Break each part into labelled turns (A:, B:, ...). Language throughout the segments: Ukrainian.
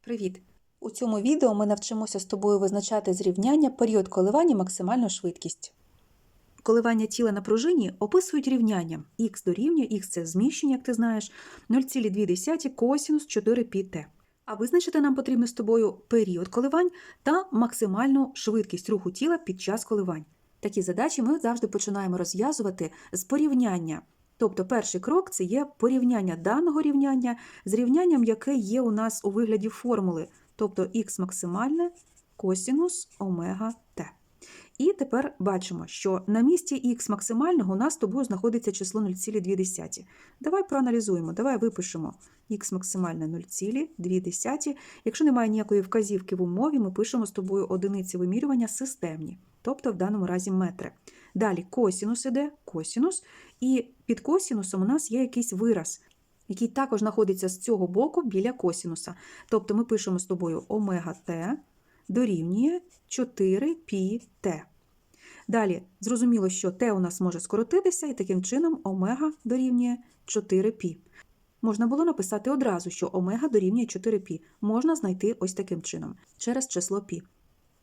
A: Привіт! У цьому відео ми навчимося з тобою визначати зрівняння період коливання максимальну швидкість. Коливання тіла на пружині описують рівнянням х дорівнює, х це зміщення, як ти знаєш, 0,2 косінус 4 πt. А визначити нам потрібно з тобою період коливань та максимальну швидкість руху тіла під час коливань. Такі задачі ми завжди починаємо розв'язувати з порівняння. Тобто перший крок це є порівняння даного рівняння з рівнянням, яке є у нас у вигляді формули, тобто х максимальне косінус омега т. І тепер бачимо, що на місці х максимального у нас з тобою знаходиться число 0,2. Давай проаналізуємо, давай випишемо х максимальне 0,2. Якщо немає ніякої вказівки в умові, ми пишемо з тобою одиниці вимірювання системні, тобто в даному разі метри. Далі косінус іде, косінус, і під косінусом у нас є якийсь вираз, який також знаходиться з цього боку біля косінуса. Тобто ми пишемо з тобою омега т дорівнює 4 π т. Далі, зрозуміло, що t у нас може скоротитися, і таким чином омега дорівнює 4 π. Можна було написати одразу, що омега дорівнює 4 π. Можна знайти ось таким чином, через число π.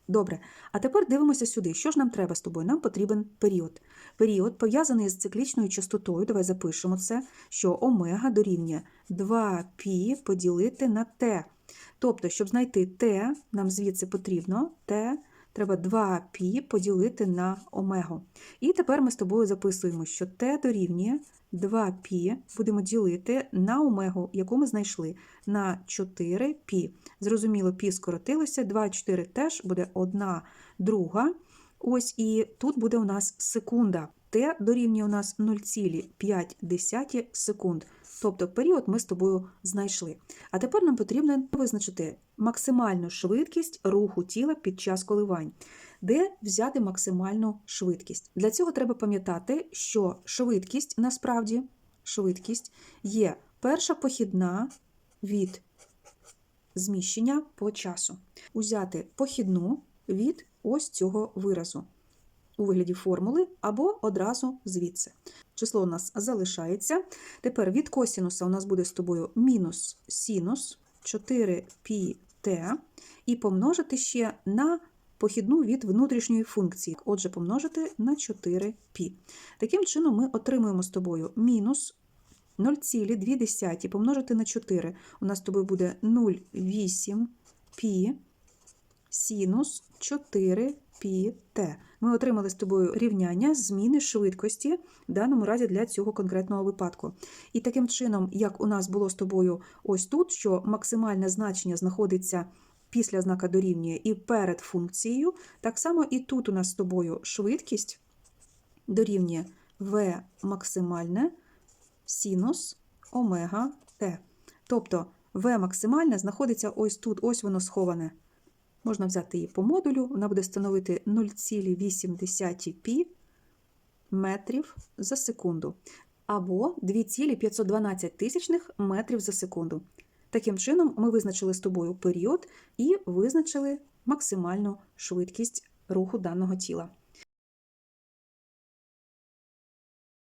A: Добре, а тепер дивимося сюди. Що ж нам треба з тобою? Нам потрібен період. Період пов'язаний з циклічною частотою. Давай запишемо це, що омега дорівнює 2π поділити на t. Тобто, щоб знайти t, нам звідси потрібно t, треба 2π поділити на омегу. І тепер ми з тобою записуємо, що t дорівнює 2π будемо ділити на омегу, яку ми знайшли, на 4π. Зрозуміло, пі скоротилося, 2, 4 теж буде 1 друга. Ось і тут буде у нас секунда. Т дорівнює у нас 0,5 секунд. Тобто період ми з тобою знайшли. А тепер нам потрібно визначити максимальну швидкість руху тіла під час коливань. Де взяти максимальну швидкість? Для цього треба пам'ятати, що швидкість насправді швидкість є перша похідна від зміщення по часу. Узяти похідну від ось цього виразу у вигляді формули або одразу звідси. Число у нас залишається. Тепер від косінуса у нас буде з тобою мінус синус 4πt і помножити ще на похідну від внутрішньої функції. Отже, помножити на 4π. Таким чином, ми отримуємо з тобою мінус 0,2 помножити на 4. У нас з тобою буде 0,8 π синус 4 πt. Ми отримали з тобою рівняння зміни швидкості, в даному разі для цього конкретного випадку. І таким чином, як у нас було з тобою ось тут, що максимальне значення знаходиться після знака дорівнює і перед функцією, так само і тут у нас з тобою швидкість дорівнює v максимальне синус омега t. Тобто v максимальне знаходиться ось тут, ось воно сховане. Можна взяти її по модулю, вона буде становити 0,8 π метрів за секунду, або 2,512 тисячних метрів за секунду. Таким чином, ми визначили з тобою період і визначили максимальну швидкість руху даного тіла.